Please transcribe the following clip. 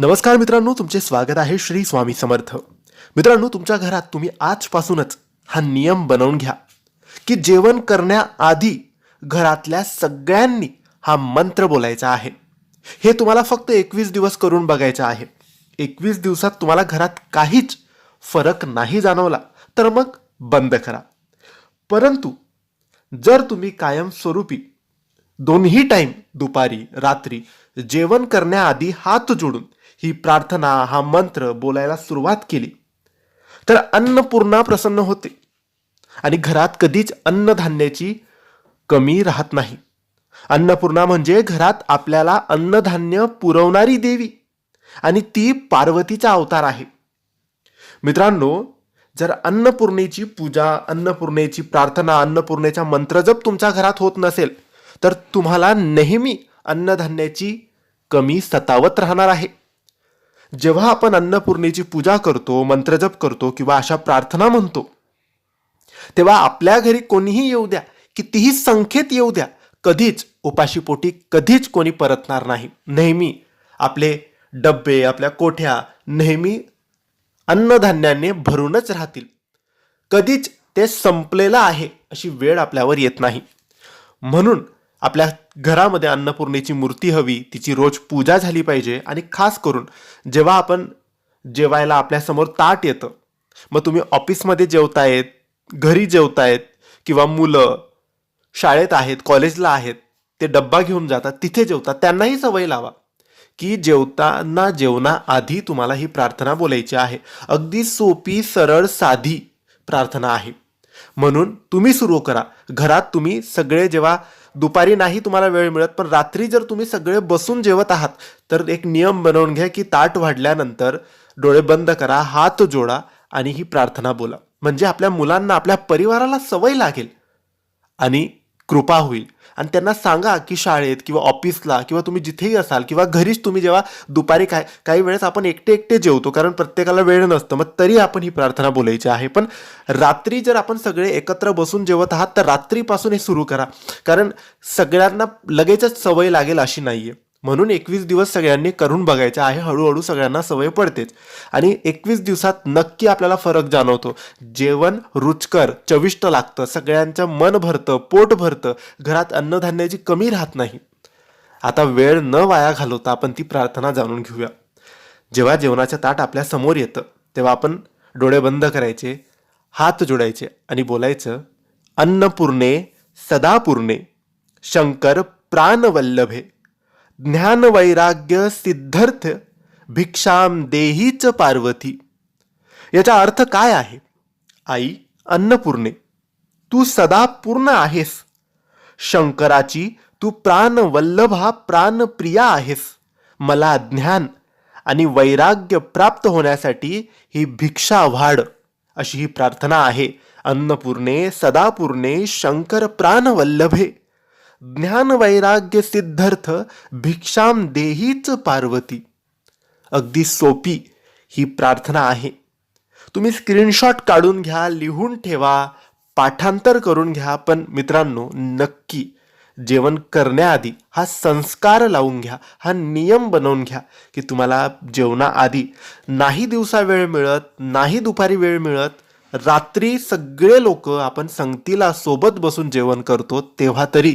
नमस्कार मित्रांनो तुमचे स्वागत आहे श्री स्वामी समर्थ. मित्रांनो तुमच्या घरात तुम्ही आजपासूनच हा नियम बनवून घ्या की जेवण करण्याआधी घरातल्या सगळ्यांनी हा मंत्र बोलायचा आहे. हे तुम्हाला फक्त एकवीस दिवस करून बघायचं आहे. एकवीस दिवसात तुम्हाला घरात काहीच फरक नाही जाणवला तर मग बंद करा. परंतु जर तुम्ही कायमस्वरूपी दोन्ही टाईम दुपारी रात्री जेवण करण्याआधी हात जोडून ही प्रार्थना हा मंत्र बोलायला सुरुवात केली. तर अन्नपूर्णा प्रसन्न होते. आणि घरात कधीच अन्नधान्याची कमी राहत नाही. अन्नपूर्णा म्हणजे घरात आपल्याला अन्नधान्य पुरवणारी देवी आणि ती पार्वतीचा अवतार आहे. मित्रांनो जर अन्नपूर्णेची पूजा अन्नपूर्णेची प्रार्थना अन्नपूर्णेचा मंत्र जप तुमच्या घरात होत नसेल तर तुम्हाला नेहमी अन्नधान्याची कमी सतावत राहणार आहे. जेव्हा आपण अन्नपूर्णेची पूजा करतो मंत्रजप करतो किंवा अशा प्रार्थना म्हणतो तेव्हा आपल्या घरी कोणीही येऊ द्या कितीही संख्येत येऊ द्या कधीच उपाशीपोटी कधीच कोणी परतणार नाही. नेहमी आपले डब्बे आपल्या कोठ्या नेहमी अन्नधान्याने भरूनच राहतील. कधीच ते संपलेलं आहे अशी वेळ आपल्यावर येत नाही. म्हणून आपल्या घरामध्ये अन्नपूर्णेची मूर्ती हवी तिची रोज पूजा झाली पाहिजे आणि खास करून जेव्हा आपण जेवायला आपल्यासमोर ताट येतं मग तुम्ही ऑफिसमध्ये जेवतायत घरी जेवतायत किंवा मुलं शाळेत आहेत कॉलेजला आहेत ते डब्बा घेऊन जातात तिथे जेवतात त्यांनाही सवय लावा की जेवताना जेवणाआधी तुम्हाला ही प्रार्थना बोलायची आहे. अगदी सोपी सरळ साधी प्रार्थना आहे. म्हणून तुम्ही सुरू करा. घरात तुम्ही सगळे जेव्हा दुपारी नाही तुम्हाला वेळ मिळत पण रात्री जर तुम्ही सगळे बसून जेवत आहात तर एक नियम बनवून घ्या की ताट वाढल्यानंतर डोळे बंद करा हात जोडा आणि ही प्रार्थना बोला. म्हणजे आपल्या मुलांना आपल्या परिवाराला सवय लागेल आणि कृपा होईल. आणि त्यांना सांगा की शाळेत किंवा ऑफिसला किंवा तुम्ही जिथेही असाल किंवा घरीच तुम्ही जेव्हा दुपारी काय काही वेळेस आपण एकटे एकटे जेवतो कारण प्रत्येकाला वेळ नसतं मग तरी आपण ही प्रार्थना बोलायची आहे. पण रात्री जर आपण सगळे एकत्र बसून जेवत आहात तर रात्रीपासून हे सुरू करा. कारण सगळ्यांना लगेचच सवय लागेल अशी नाही आहे म्हणून एकवीस दिवस सगळ्यांनी करून बघायचं. आहे हळूहळू सगळ्यांना सवय पडतेच. आणि एकवीस दिवसात नक्की आपल्याला फरक जाणवतो. जेवण रुचकर चविष्ट लागतं. सगळ्यांचं मन भरतं पोट भरतं. घरात अन्नधान्याची कमी राहत नाही. आता वेळ न वाया घालवता आपण ती प्रार्थना जाणून घेऊया. जेव्हा जेवणाचं ताट आपल्यासमोर येतं तेव्हा आपण डोळे बंद करायचे हात जोडायचे आणि बोलायचं अन्नपूर्णे सदापूर्णे शंकर प्राणवल्लभे. ज्ञान वैराग्य सिद्धर्थ भिक्षाम देहीच पार्वती. याचा अर्थ काय आहे? आई अन्नपूर्णे तू सदा पूर्ण आहेस. शंकराची तू प्राणवल्लभा प्राणप्रिया आहेस. मला ज्ञान आणि वैराग्य प्राप्त होण्यासाठी ही भिक्षा वाढ अशी ही प्रार्थना आहे. अन्नपूर्णे सदापूर्णे शंकर प्राणवल्लभे ज्ञान वैराग्य सिद्धार्थ भिक्षाम देहीच पार्वती. अगदी सोपी ही प्रार्थना आहे. तुम्ही स्क्रीनशॉट काढून घ्या लिहून ठेवा पाठांतर करून घ्या पण मित्रांनो नक्की जेवण करण्याआधी हा संस्कार लावून घ्या हा नियम बनवून घ्या की तुम्हाला जेवणाआधी नाही दिवसा वेळ मिळत नाही दुपारी वेळ मिळत रात्री सगळे लोक आपण संगतीला सोबत बसून जेवण करतो तेव्हा तरी